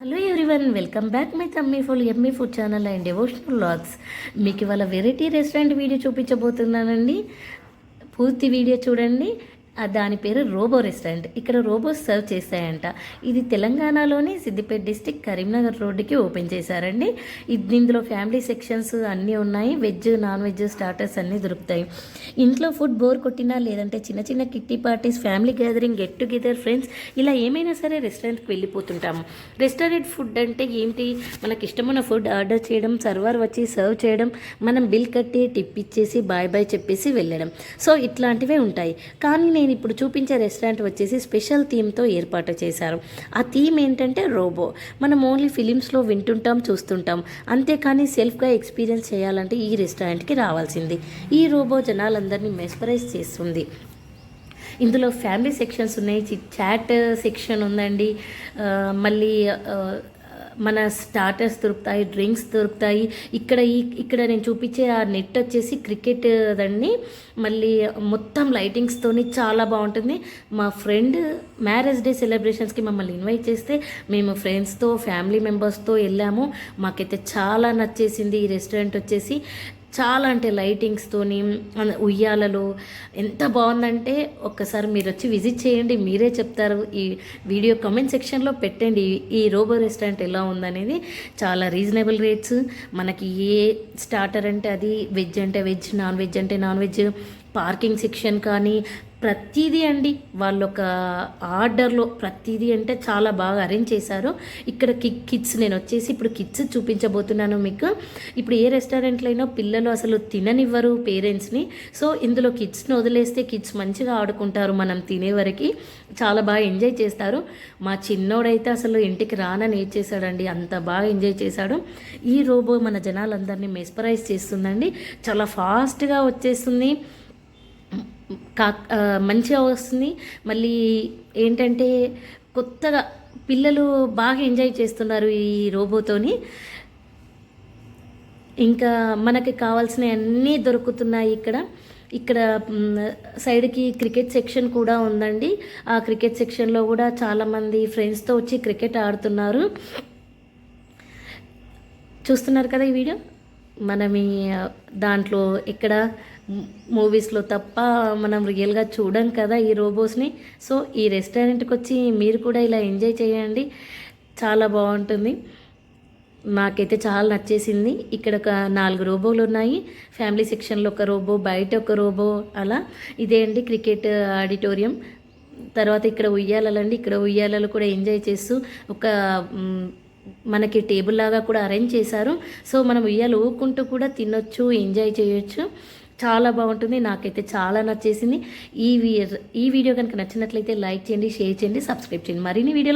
Hello everyone welcome back my tummy full Emmy food channel and devotional logs మీకు ఇవాళ variety restaurant video చూపించబోతున్నానండి. పూర్తి video చూడండి. దాని పేరు రోబో రెస్టారెంట్. ఇక్కడ రోబోస్ సర్వ్ చేస్తాయంట. ఇది తెలంగాణలోని సిద్దిపేట డిస్టిక్ కరీంనగర్ రోడ్డుకి ఓపెన్ చేశారండి. ఇది ఇందులో ఫ్యామిలీ సెక్షన్స్ అన్నీ ఉన్నాయి. వెజ్ నాన్ వెజ్ స్టార్టర్స్ అన్నీ దొరుకుతాయి. ఇంట్లో ఫుడ్ బోర్ కొట్టినా లేదంటే చిన్న చిన్న kitty parties family gathering get together friends ఇలా ఏమైనా సరే రెస్టారెంట్కి వెళ్ళిపోతుంటాము. రెస్టారెంట్ ఫుడ్ అంటే ఏంటి? మనకి ఇష్టమైన ఫుడ్ ఆర్డర్ చేయడం సర్వర్ వచ్చి సర్వ్ చేయడం మనం బిల్ కట్టి టిప్ ఇచ్చేసి బాయ్ బాయ్ చెప్పేసి వెళ్ళడం. సో ఇట్లాంటివే ఉంటాయి. కానీ నేను ఇప్పుడు చూపించే రెస్టారెంట్ వచ్చేసి స్పెషల్ థీమ్తో ఏర్పాటు చేశారు. ఆ థీమ్ ఏంటంటే రోబో. మనం ఓన్లీ ఫిలిమ్స్లో వింటుంటాం చూస్తుంటాం. అంతేకాని సెల్ఫ్గా ఎక్స్పీరియన్స్ చేయాలంటే ఈ రెస్టారెంట్కి రావాల్సింది. ఈ రోబో జనాలందరినీ మెస్పరైజ్ చేస్తుంది. ఇందులో ఫ్యామిలీ సెక్షన్స్ ఉన్నాయి. చి- చాట్ సెక్షన్ ఉందండి. మళ్ళీ మన స్టార్టర్స్ దొరుకుతాయి డ్రింక్స్ దొరుకుతాయి. ఇక్కడ ఈ ఇక్కడ నేను చూపించే ఆ నెట్ వచ్చేసి క్రికెట్ దాన్ని మళ్ళీ మొత్తం లైటింగ్స్తోని చాలా బాగుంటుంది. మా ఫ్రెండ్ మ్యారేజ్ డే సెలబ్రేషన్స్కి మమ్మల్ని ఇన్వైట్ చేస్తే మేము ఫ్రెండ్స్తో ఫ్యామిలీ మెంబర్స్తో వెళ్ళాము. మాకైతే చాలా నచ్చేసింది ఈ రెస్టారెంట్ వచ్చేసి. చాలా అంటే లైటింగ్స్తోని ఉయ్యాలలో ఎంత బాగుందంటే ఒక్కసారి మీరు వచ్చి విజిట్ చేయండి మీరే చెప్తారు. ఈ వీడియో కామెంట్ సెక్షన్లో పెట్టండి ఈ రోబో రెస్టారెంట్ ఎలా ఉందనేది. చాలా రీజనబుల్ రేట్స్ మనకి ఏ స్టార్టర్ అంటే అది వెజ్ అంటే వెజ్ నాన్ వెజ్ అంటే నాన్ వెజ్ పార్కింగ్ సెక్షన్ కానీ ప్రతిదీ అండి. వాళ్ళు ఒక ఆర్డర్లో ప్రతిదీ అంటే చాలా బాగా అరేంజ్ చేశారు. ఇక్కడ కి కిడ్స్ నేను వచ్చేసి ఇప్పుడు కిడ్స్ చూపించబోతున్నాను మీకు. ఇప్పుడు ఏ రెస్టారెంట్లో అయినా పిల్లలు అసలు తిననివ్వరు పేరెంట్స్ని. సో ఇందులో కిడ్స్ని వదిలేస్తే కిడ్స్ మంచిగా ఆడుకుంటారు మనం తినే వరకు. చాలా బాగా ఎంజాయ్ చేస్తారు. మా చిన్నోడైతే అసలు ఇంటికి రానని ఏడ్చేశాడండి. అంత బాగా ఎంజాయ్ చేశాడు. ఈ రోబో మన జనాలందరినీ మెస్పరైజ్ చేస్తుందండి. చాలా ఫాస్ట్గా వచ్చేస్తుంది. కా మంచిగా వస్తుంది. మళ్ళీ ఏంటంటే కొత్తగా పిల్లలు బాగా ఎంజాయ్ చేస్తున్నారు ఈ రోబోతోని. ఇంకా మనకి కావాల్సినవి అన్నీ దొరుకుతున్నాయి ఇక్కడ. ఇక్కడ సైడ్కి క్రికెట్ సెక్షన్ కూడా ఉందండి. ఆ క్రికెట్ సెక్షన్లో కూడా చాలామంది ఫ్రెండ్స్తో వచ్చి క్రికెట్ ఆడుతున్నారు. చూస్తున్నారు కదా ఈ వీడియో? మనం దాంట్లో ఇక్కడ మూవీస్లో తప్ప మనం రియల్గా చూడం కదా ఈ రోబోస్ని. సో ఈ రెస్టారెంట్కి వచ్చి మీరు కూడా ఇలా ఎంజాయ్ చేయండి. చాలా బాగుంటుంది. నాకైతే చాలా నచ్చేసింది. ఇక్కడ ఒక నాలుగు రోబోలు ఉన్నాయి. ఫ్యామిలీ సెక్షన్లో ఒక రోబో బయట ఒక రోబో అలా. ఇదే అండి క్రికెట్ ఆడిటోరియం. తర్వాత ఇక్కడ ఉయ్యాలండి ఇక్కడ ఉయ్యాలలు కూడా ఎంజాయ్ చేస్తూ ఒక మనకి టేబుల్ లాగా కూడా అరేంజ్ చేశారు. సో మనం ఉయ్యాలు ఊకుంటూ కూడా తినొచ్చు ఎంజాయ్ చేయొచ్చు. చాలా బాగుంటుంది. నాకైతే చాలా నచ్చేసింది. ఈ ఈ వీడియో కనుక నచ్చినట్లయితే లైక్ చేయండి షేర్ చేయండి సబ్స్క్రైబ్ చేయండి. మరిన్ని వీడియోలు